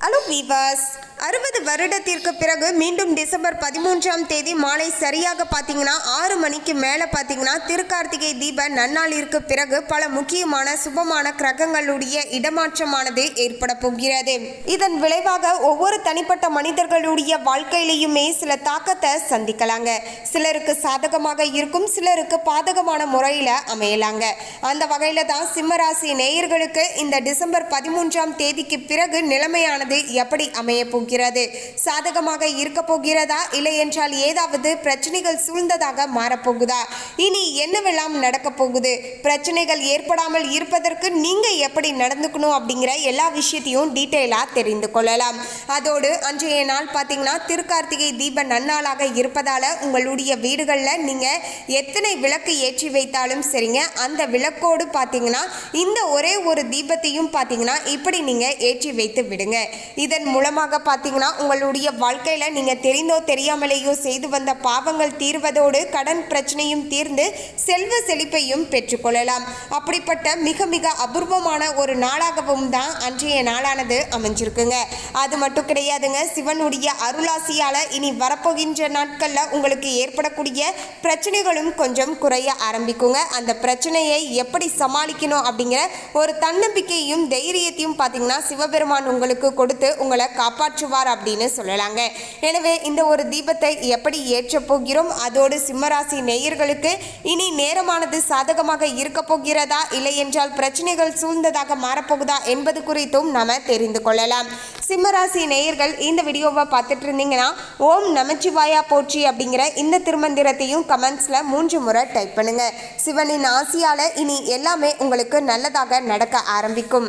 Allô viewers அறுபது வருடத்திற்கு பிறகு மீண்டும் டிசம்பர் பதிமூன்றாம் தேதி மாலை சரியாக பார்த்தீங்கன்னா ஆறு மணிக்கு மேலே பார்த்தீங்கன்னா திருக்கார்த்திகை தீப நன்னாளிற்கு பிறகு பல முக்கியமான சுபமான கிரகங்களுடைய இடமாற்றமானது ஏற்பட போகிறது. இதன் விளைவாக ஒவ்வொரு தனிப்பட்ட மனிதர்களுடைய வாழ்க்கையிலையுமே சில தாக்கத்தை சந்திக்கலாங்க. சிலருக்கு சாதகமாக இருக்கும் சிலருக்கு பாதகமான முறையில் அமையலாங்க. அந்த வகையில் தான் சிம்மராசி நேயர்களுக்கு இந்த டிசம்பர் பதிமூன்றாம் தேதிக்கு பிறகு நிலைமையானது எப்படி அமைய போகிறது சாதகமாக இருக்க போகிறதா? இல்லை என்றால் ஏதாவது பிரச்சனைகள் சூழ்ந்ததாக மாறப்போகுதா இனி என்னவெல்லாம் நடக்க போகுது? பிரச்சனைகள் ஏற்படாமல் இருப்பதற்கு நீங்க எப்படி நடந்துக்கணும் அப்படிங்கிற எல்லா விஷயத்தையும் டீட்டெயிலாக தெரிந்து கொள்ளலாம். அதோடு அன்றைய நாள் பார்த்தீங்கன்னா திருக்கார்த்திகை தீப நன்னாளாக இருப்பதால உங்களுடைய வீடுகளில் நீங்க எத்தனை விளக்கு ஏற்றி வைத்தாலும் சரிங்க. அந்த விளக்கோடு பார்த்தீங்கன்னா இந்த ஒரே ஒரு தீபத்தையும் பார்த்தீங்கன்னா இப்படி நீங்க ஏற்றி வைத்து விடுங்க. இதன் மூலமாக பார்த்தீங்கன்னா உங்களுடைய வாழ்க்கையில் நீங்கள் தெரிந்தோ தெரியாமலேயோ செய்து வந்த பாவங்கள் தீர்வதோடு கடன் பிரச்சனையும் தீர்ந்து செல்வ செழிப்பையும் பெற்றுக்கொள்ளலாம் அப்படிப்பட்ட மிக மிக அபூர்வமான ஒரு நாளாகவும் தான் அன்றைய நாளானது அமைஞ்சிருக்குங்க. அது மட்டும் கிடையாதுங்க சிவனுடைய அருளாசியால் இனி வரப்போகின்ற நாட்களில் உங்களுக்கு ஏற்படக்கூடிய பிரச்சனைகளும் கொஞ்சம் குறைய ஆரம்பிக்குங்க. அந்த பிரச்சனையை எப்படி சமாளிக்கணும் அப்படிங்கிற ஒரு தன்னம்பிக்கையும் தைரியத்தையும் பார்த்தீங்கன்னா சிவபெருமான் உங்களுக்கு கொடுத்து உங்களை காப்பாற்றுவார் அப்படின்னு சொல்லலாங்க. எனவே இந்த ஒரு தீபத்தை எப்படி ஏற்றப் போகிறோம்? அதோடு சிம்மராசி நேயர்களுக்கு இனி நேரமானது சாதகமாக இருக்க போகிறதா? இல்லை என்றால் பிரச்சனைகள் சூழ்ந்ததாக மாறப்போகுதா என்பது குறித்தும் நாம தெரிந்து கொள்ளலாம். சிம்மராசி நேயர்கள் இந்த வீடியோவை பார்த்துட்டு இருந்தீங்கன்னா ஓம் நமச்சிவாயா போற்றி அப்படிங்கிற இந்த திருமந்திரத்தையும் கமெண்ட்ஸில் மூன்று முறை டைப் பண்ணுங்க. சிவனின் ஆசியால இனி எல்லாமே உங்களுக்கு நல்லதாக நடக்க ஆரம்பிக்கும்.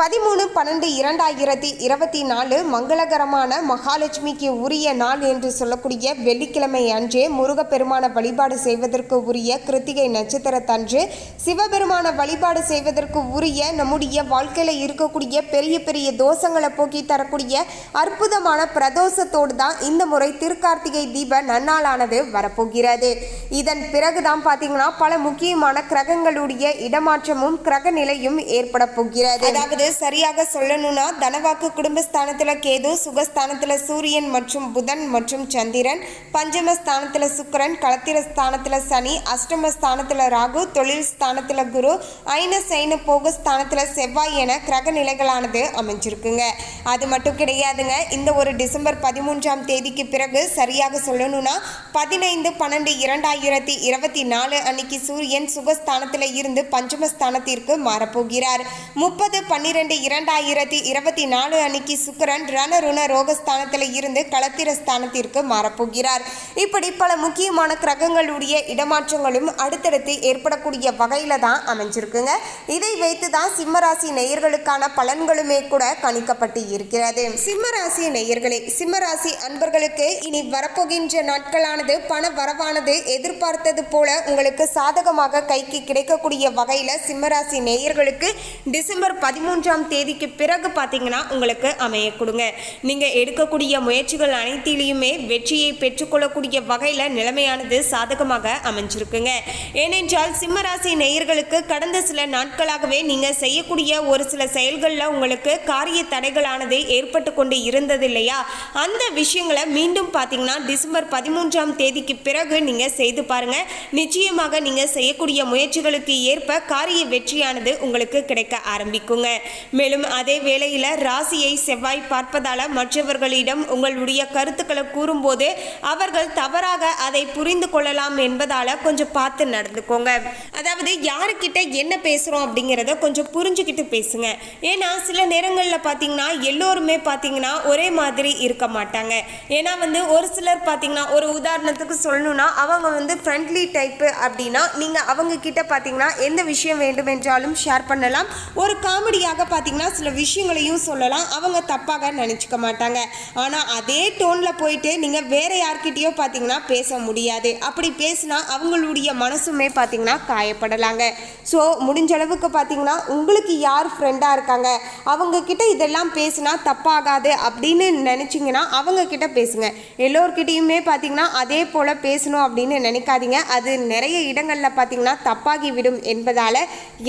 பதிமூணு பன்னெண்டு இரண்டாயிரத்தி இருபத்தி நாலு மங்களகரமான மகாலட்சுமிக்கு உரிய நாள் என்று சொல்லக்கூடிய வெள்ளிக்கிழமை அன்றே முருகப்பெருமான வழிபாடு செய்வதற்கு உரிய கிருத்திகை நட்சத்திரத்தன்று சிவபெருமான வழிபாடு செய்வதற்கு உரிய நம்முடைய வாழ்க்கையில் இருக்கக்கூடிய பெரிய பெரிய தோஷங்களை போக்கி தரக்கூடிய அற்புதமான பிரதோஷத்தோடு தான் இந்த முறை திருக்கார்த்திகை தீப நன்னாளானது வரப்போகிறது. இதன் பிறகுதான் பார்த்தீங்கன்னா பல முக்கியமான கிரகங்களுடைய இடமாற்றமும் கிரக நிலையும் ஏற்பட போகிறது. அதாவது சரியாக சொல்லணும்னா தனவாக்கு குடும்பஸ்தானத்தில் கேது சுகஸ்தானத்தில் சூரியன் மற்றும் புதன் மற்றும் சந்திரன் பஞ்சமஸ்தானத்தில் சுக்கரன் களத்திர ஸ்தானத்தில் சனி அஷ்டமஸ்தானத்தில் ராகு தொழில் ஸ்தானத்தில் குரு ஐன சைன போக ஸ்தானத்தில் செவ்வாய் என கிரக நிலைகளானது அமைஞ்சிருக்குங்க. அது மட்டும் கிடையாதுங்க இந்த ஒரு டிசம்பர் பதிமூன்றாம் தேதிக்கு பிறகு சரியாக சொல்லணும்னா பதினைந்து பன்னெண்டு இரண்டாயிரத்தி இருபத்தி நாலு அன்னைக்கு சூரியன் சுகஸ்தானத்தில் இருந்து பஞ்சமஸ்தானத்திற்கு மாறப்போகிறார். முப்பது பன்னிரெண்டு இரண்டாயிரத்தி இருபத்தி நாலு அன்னைக்கு சுக்கிரன் ரணருண ரோகஸ்தானத்தில் இருந்து களத்திர ஸ்தானத்திற்கு மாறப்போகிறார். இப்படி பல முக்கியமான கிரகங்களுடைய இடமாற்றங்களும் அடுத்தடுத்து ஏற்படக்கூடிய வகையில தான் அமைஞ்சிருக்குங்க. இதை வைத்து தான் சிம்மராசி நேயர்களுக்கான பலன்களுமே கூட கணிக்கப்பட்டு இருக்கிறது. சிம்மராசி நேயர்களே சிம்மராசி அன்பர்களுக்கு இனி வரப்போகின்ற நாட்களானது பண வரவானது எதிர்பார்த்தது போல உங்களுக்கு சாதகமாக கைக்கு கிடைக்கக்கூடிய வகையில் சிம்மராசி நேயர்களுக்கு டிசம்பர் பதிமூன்று பதிமூன்றாம் தேதிக்கு பிறகு பார்த்தீங்கன்னா உங்களுக்கு அமைய கொடுங்க. நீங்கள் எடுக்கக்கூடிய முயற்சிகள் அனைத்திலையுமே வெற்றியை பெற்றுக்கொள்ளக்கூடிய வகையில் நிலைமையானது சாதகமாக அமைஞ்சிருக்குங்க. ஏனென்றால் சிம்மராசி நேயர்களுக்கு கடந்த சில நாட்களாகவே நீங்கள் செய்யக்கூடிய ஒரு சில செயல்களில் உங்களுக்கு காரிய தடைகளானது ஏற்பட்டு கொண்டு இருந்தது இல்லையா? அந்த விஷயங்களை மீண்டும் பார்த்தீங்கன்னா டிசம்பர் பதிமூன்றாம் தேதிக்கு பிறகு நீங்கள் செய்து பாருங்கள் நிச்சயமாக நீங்கள் செய்யக்கூடிய முயற்சிகளுக்கு ஏற்ப காரிய வெற்றியானது உங்களுக்கு கிடைக்க ஆரம்பிக்குங்க. மேலும் அதே வேளையில் ராசியை செவ்வாய் பார்ப்பதால மற்றவர்களிடம் உங்களுடைய கருத்துக்களை கூறும்போது அவர்கள் தவறாக அதை புரிந்து கொள்ளலாம் என்பதால கொஞ்சம் பார்த்து நடந்துக்கோங்க. அதாவது யாருக்கிட்ட என்ன பேசுகிறோம் அப்படிங்கிறத கொஞ்சம் புரிஞ்சுக்கிட்டு பேசுங்க. ஏன்னா சில நேரங்களில் பார்த்தீங்கன்னா எல்லோருமே பார்த்தீங்கன்னா ஒரே மாதிரி இருக்க மாட்டாங்க. ஏன்னா வந்து ஒரு சிலர் பார்த்தீங்கன்னா ஒரு உதாரணத்துக்கு சொல்லணும்னா அவங்க வந்து ஃப்ரெண்ட்லி டைப்பு அப்படின்னா நீங்கள் அவங்க கிட்ட பார்த்தீங்கன்னா எந்த விஷயம் வேண்டுமென்றாலும் ஷேர் பண்ணலாம். ஒரு காமெடியாக நேரடியாக பார்த்தீங்கன்னா சில விஷயங்களையும் சொல்லலாம். அவங்க தப்பாக நினச்சிக்க மாட்டாங்க. ஆனால் அதே டோனில் போயிட்டு நீங்கள் வேறு யார்கிட்டயோ பார்த்தீங்கன்னா பேச முடியாது. அப்படி பேசினா அவங்களுடைய மனசுமே பார்த்தீங்கன்னா காயப்படலாங்க. ஸோ முடிஞ்ச அளவுக்கு பார்த்தீங்கன்னா உங்களுக்கு யார் ஃப்ரெண்டாக இருக்காங்க? அவங்க கிட்ட இதெல்லாம் பேசினா தப்பாகாது அப்படின்னு நினச்சிங்கன்னா அவங்க கிட்ட பேசுங்க. எல்லோர்கிட்டயுமே பார்த்தீங்கன்னா அதே போல் பேசணும் அப்படின்னு நினைக்காதீங்க. அது நிறைய இடங்களில் பார்த்தீங்கன்னா தப்பாகி விடும் என்பதால்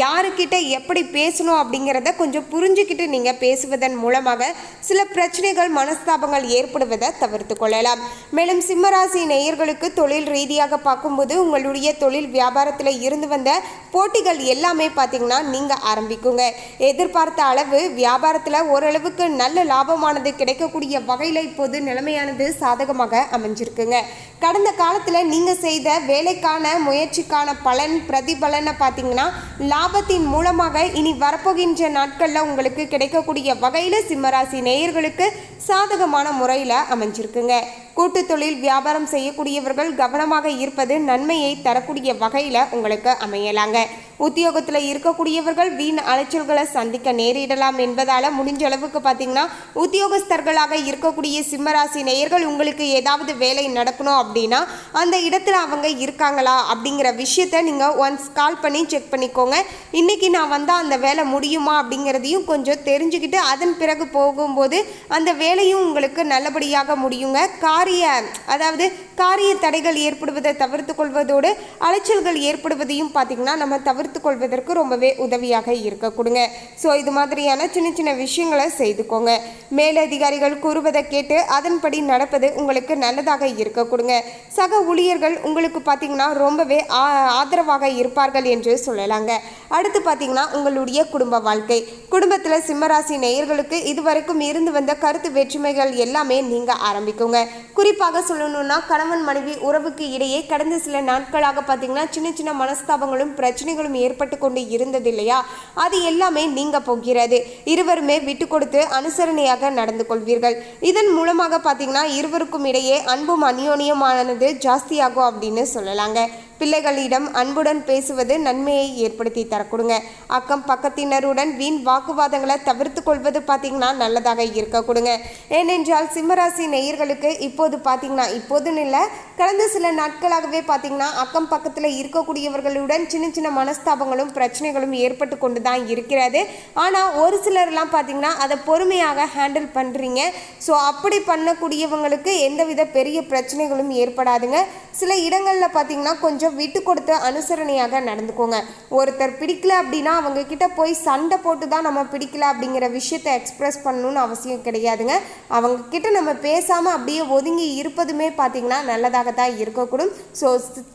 யாருக்கிட்ட எப்படி பேசணும் அப்படிங்கிறத கொஞ்சம் புரிஞ்சுக்கிட்டு நீங்கள் பேசுவதன் மூலமாக சில பிரச்சனைகள் மனஸ்தாபங்கள் ஏற்படுவதை தவிர்த்து கொள்ளலாம். மேலும் சிம்மராசி நேயர்களுக்கு தொழில் ரீதியாக பார்க்கும்போது உங்களுடைய தொழில் வியாபாரத்தில் இருந்து வந்த போட்டிகள் எல்லாமே பார்த்தீங்கன்னா நீங்கள் ஆரம்பிக்குங்க. எதிர்பார்த்த அளவு வியாபாரத்தில் ஓரளவுக்கு நல்ல லாபமானது கிடைக்கக்கூடிய வகையில் இப்போது நிலைமையானது சாதகமாக அமைஞ்சிருக்குங்க. கடந்த காலத்தில் நீங்கள் செய்த வேலைக்கான முயற்சிக்கான பலன் பிரதிபலனை பார்த்தீங்கன்னா லாபத்தின் மூலமாக இனி வரப்போகின்ற நாட்களில் உங்களுக்கு கிடைக்கக்கூடிய வகையில் சிம்மராசி நேயர்களுக்கு சாதகமான முறையில் அமைஞ்சிருக்குங்க. கூட்டு தொழில் வியாபாரம் செய்யக்கூடியவர்கள் கவனமாக இருப்பது நன்மையை தரக்கூடிய வகையில் உங்களுக்கு அமையலாங்க. உத்தியோகத்தில் இருக்கக்கூடியவர்கள் வீண் அலைச்சல்களை சந்திக்க நேரிடலாம் என்பதால் முடிஞ்ச அளவுக்கு பார்த்தீங்கன்னா உத்தியோகஸ்தர்களாக இருக்கக்கூடிய சிம்மராசி நேயர்கள் உங்களுக்கு ஏதாவது வேலை நடக்கணும் அப்படின்னா அந்த இடத்துல அவங்க இருக்காங்களா அப்படிங்கிற விஷயத்த நீங்கள் ஒன்ஸ் கால் பண்ணி செக் பண்ணிக்கோங்க. இன்னைக்கு நான் வந்தால் அந்த வேலை முடியுமா அப்படிங்கிறதையும் கொஞ்சம் தெரிஞ்சுக்கிட்டு அதன் பிறகு போகும்போது அந்த வேலையும் உங்களுக்கு நல்லபடியாக முடியுங்க. காரிய அதாவது காரிய தடைகள் ஏற்படுவதை தவிர்த்து கொள்வதோடு அலைச்சல்கள் ஏற்படுவதையும் பார்த்திங்கன்னா நம்ம தவிர்த்து கொள்வதற்கு ரொம்பவே உதவியாக இருக்க கொடுங்க. ஸோ இது மாதிரியான சின்ன சின்ன விஷயங்களை செய்துக்கோங்க. மேலதிகாரிகள் கூறுவதை கேட்டு அதன்படி நடப்பது உங்களுக்கு நல்லதாக இருக்க கொடுங்க. சக ஊழியர்கள் உங்களுக்கு பார்த்தீங்கன்னா ரொம்பவே ஆ- ஆதரவாக இருப்பார்கள் என்று சொல்லலாங்க. அடுத்து பார்த்தீங்கன்னா உங்களுடைய குடும்ப வாழ்க்கை. குடும்பத்தில் சிம்மராசி நேயர்களுக்கு இதுவரைக்கும் இருந்து வந்த கருத்து வேற்றுமைகள் எல்லாமே நீங்கள் ஆரம்பிக்குங்க. குறிப்பாக சொல்லணும்னா கணவன் மனைவி உறவுக்கு இடையே கடந்த சில நாட்களாக பார்த்தீங்கன்னா சின்ன சின்ன மனஸ்தாபங்களும் பிரச்சனைகளும் ஏற்பட்டு கொண்டு இருந்தது இல்லையா? அது எல்லாமே நீங்க போகிறது. இருவருமே விட்டு கொடுத்து அனுசரணையாக நடந்து கொள்வீர்கள். இதன் மூலமாக பார்த்தீங்கன்னா இருவருக்கும் இடையே அன்பும் அந்யோன்யமானது ஜாஸ்தியாகும் அப்படின்னு சொல்லலாங்க. பிள்ளைகளிடம் அன்புடன் பேசுவது நன்மையை ஏற்படுத்தி தரக்கூடுங்க. அக்கம் பக்கத்தினருடன் வீண் வாக்குவாதங்களை தவிர்த்து கொள்வது பார்த்தீங்கன்னா நல்லதாக இருக்க கொடுங்க ஏனென்றால் சிம்மராசி நேயர்களுக்கு இப்போது பார்த்தீங்கன்னா இப்போதுன்னு இல்லை கடந்த சில நாட்களாகவே பார்த்தீங்கன்னா அக்கம் பக்கத்தில் இருக்கக்கூடியவர்களுடன் சின்ன சின்ன மனஸ்தாபங்களும் பிரச்சனைகளும் ஏற்பட்டு கொண்டு தான் இருக்கிறது. ஆனால் ஒரு சிலர்லாம் பார்த்தீங்கன்னா அதை பொறுமையாக ஹேண்டில் பண்ணுறீங்க ஸோ அப்படி பண்ணக்கூடியவங்களுக்கு எந்தவித பெரிய பிரச்சனைகளும் ஏற்படாதுங்க. சில இடங்களில் பார்த்தீங்கன்னா கொஞ்சம் விட்டு கொடுத்து அனுசரணையாக நடந்துக்கோங்க. ஒருத்தர் பிடிக்கல அப்படின்னா அவங்க கிட்ட போய் சண்டை போட்டு தான் நம்ம பிடிக்கல அப்படிங்கிற விஷயத்தை எக்ஸ்பிரஸ் பண்ணணும்னு அவசியம் கிடையாதுங்க. அவங்க கிட்ட நம்ம பேசாமல் அப்படியே ஒதுங்கி இருப்பதுமே பார்த்தீங்கன்னா நல்லதாக தான் இருக்கக்கூடும். ஸோ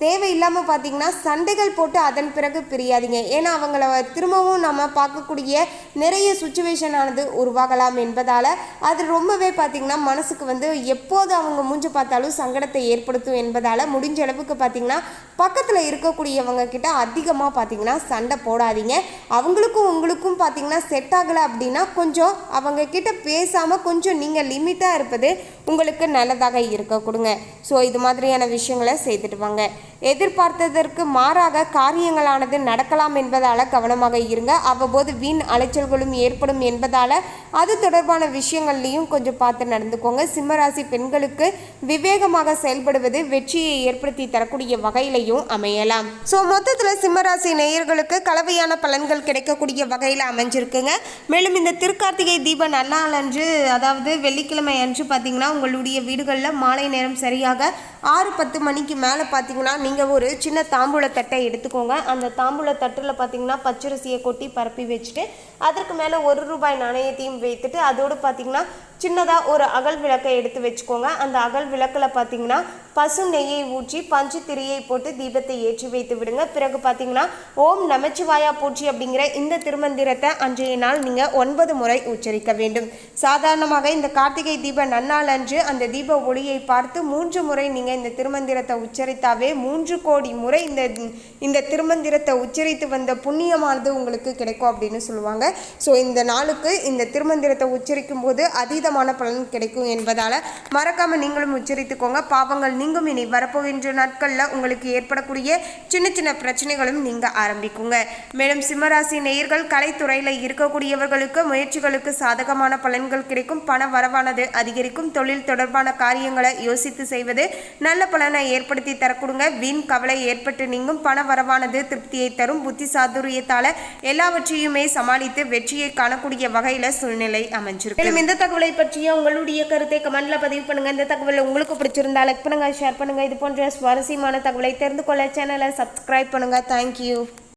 தேவையில்லாமல் பார்த்தீங்கன்னா சண்டைகள் போட்டு அதன் பிறகு பிரியாதீங்க. ஏன்னா அவங்கள திரும்பவும் நம்ம பார்க்கக்கூடிய நிறைய சுச்சுவேஷன் ஆனது உருவாகலாம் என்பதால் அது ரொம்பவே பார்த்தீங்கன்னா மனசுக்கு வந்து எப்போது அவங்க மூஞ்சி பார்த்தாலும் சங்கடத்தை ஏற்படுத்தும் என்பதால் முடிஞ்ச அளவுக்கு பார்த்தீங்கன்னா பக்கத்தில் இருக்கக்கூடியவங்க கிட்ட அதிகமாக பார்த்தீங்கன்னா சண்டை போடாதீங்க. அவங்களுக்கும் உங்களுக்கும் பார்த்தீங்கன்னா செட் ஆகலை அப்படின்னா கொஞ்சம் அவங்க கிட்ட பேசாமல் கொஞ்சம் நீங்கள் லிமிட்டாக இருப்பது உங்களுக்கு நல்லதாக இருக்க கொடுங்க. ஸோ இது மாதிரியான விஷயங்களை செய்துட்டு வாங்க. எதிர்பார்த்ததற்கு மாறாக காரியங்களானது நடக்கலாம் என்பதால் கவனமாக இருங்க. அவ்வப்போது வீண் அலைச்சல்களும் ஏற்படும் என்பதால் அது தொடர்பான விஷயங்கள்லையும் கொஞ்சம் பார்த்து நடந்துக்கோங்க. சிம்மராசி பெண்களுக்கு விவேகமாக செயல்படுவது வெற்றியை ஏற்படுத்தி தரக்கூடிய நிலையும் அமையலாம். ஸோ மொத்தத்தில் சிம்மராசி நேயர்களுக்கு கலவையான பலன்கள் கிடைக்கக்கூடிய வகையில் அமைஞ்சிருக்குங்க. மேலும் இந்த திருக்கார்த்திகை தீப நன்னாள் அன்று அதாவது வெள்ளிக்கிழமை அன்று பார்த்தீங்கன்னா உங்களுடைய வீடுகளில் மாலை நேரம் சரியாக ஆறு பத்து மணிக்கு மேலே பார்த்தீங்கன்னா நீங்கள் ஒரு சின்ன தாம்பூல தட்டை எடுத்துக்கோங்க. அந்த தாம்பூல தட்டில் பார்த்தீங்கன்னா பச்சரிசியை கொட்டி பரப்பி வச்சுட்டு அதற்கு மேலே ஒரு ரூபாய் நாணயத்தையும் வைத்துட்டு அதோடு பார்த்தீங்கன்னா சின்னதாக ஒரு அகல் விளக்கை எடுத்து வச்சுக்கோங்க. அந்த அகல் விளக்கில் பார்த்தீங்கன்னா பசு நெய்யை ஊற்றி பஞ்சு திரியை போட்டு தீபத்தை ஏற்றி வைத்து விடுங்க. பிறகு பார்த்தீங்கன்னா ஓம் நமச்சிவாயா பூச்சி அப்படிங்கிற இந்த திருமந்திரத்தை அன்றைய நாள் நீங்கள் ஒன்பது முறை உச்சரிக்க வேண்டும். சாதாரணமாக இந்த கார்த்திகை தீப நன்னாள் அன்று அந்த தீப ஒளியை பார்த்து மூன்று முறை நீங்கள் இந்த திருமந்திரத்தை உச்சரித்தாவே மூன்று கோடி முறை இந்த இந்த திருமந்திரத்தை உச்சரித்து வந்த புண்ணியமானது உங்களுக்கு கிடைக்கும் அப்படின்னு சொல்லுவாங்க. ஸோ இந்த நாளுக்கு இந்த திருமந்திரத்தை உச்சரிக்கும் போது அதீதமான பலன் கிடைக்கும் என்பதால் மறக்காமல் நீங்களும் உச்சரித்துக்கோங்க. பாவங்கள் நீங்கும் இனி வரப்போகின்ற நாட்களில் உங்களுக்கு ஏற்படக்கூடிய சின்ன சின்ன பிரச்சனைகளும் நீங்க ஆரம்பிக்குங்க. மேலும் சிம்மராசி நேயர்கள் கலைத்துறையில் இருக்கக்கூடியவர்களுக்கு முயற்சிகளுக்கு சாதகமான பலன்கள் கிடைக்கும். பண வரவானது அதிகரிக்கும். தொழில் தொடர்பான காரியங்களை யோசித்து செய்வது நல்ல பலனை ஏற்படுத்தி தரக்கூடுங்க. வீண் கவலை ஏற்பட்டு நீங்கும். பண வரவானது திருப்தியை தரும். புத்தி சாதுரியத்தால எல்லாவற்றையுமே சமாளித்து வெற்றியை காணக்கூடிய வகையில சூழ்நிலை அமைஞ்சிருக்கு. மேலும் இந்த தகவலை பற்றிய உங்களுடைய கருத்தை கமெண்ட்ல பதிவு பண்ணுங்க. இந்த தகவல் உங்களுக்கு பிடிச்சிருந்தா லைக் பண்ணுங்க ஷேர் பண்ணுங்க. இது போன்ற சுவாரஸ்யமான தகவலை தெரிந்து கொள்ள சேனலை சப்ஸ்கிரைப் பண்ணுங்க. தேங்க்யூ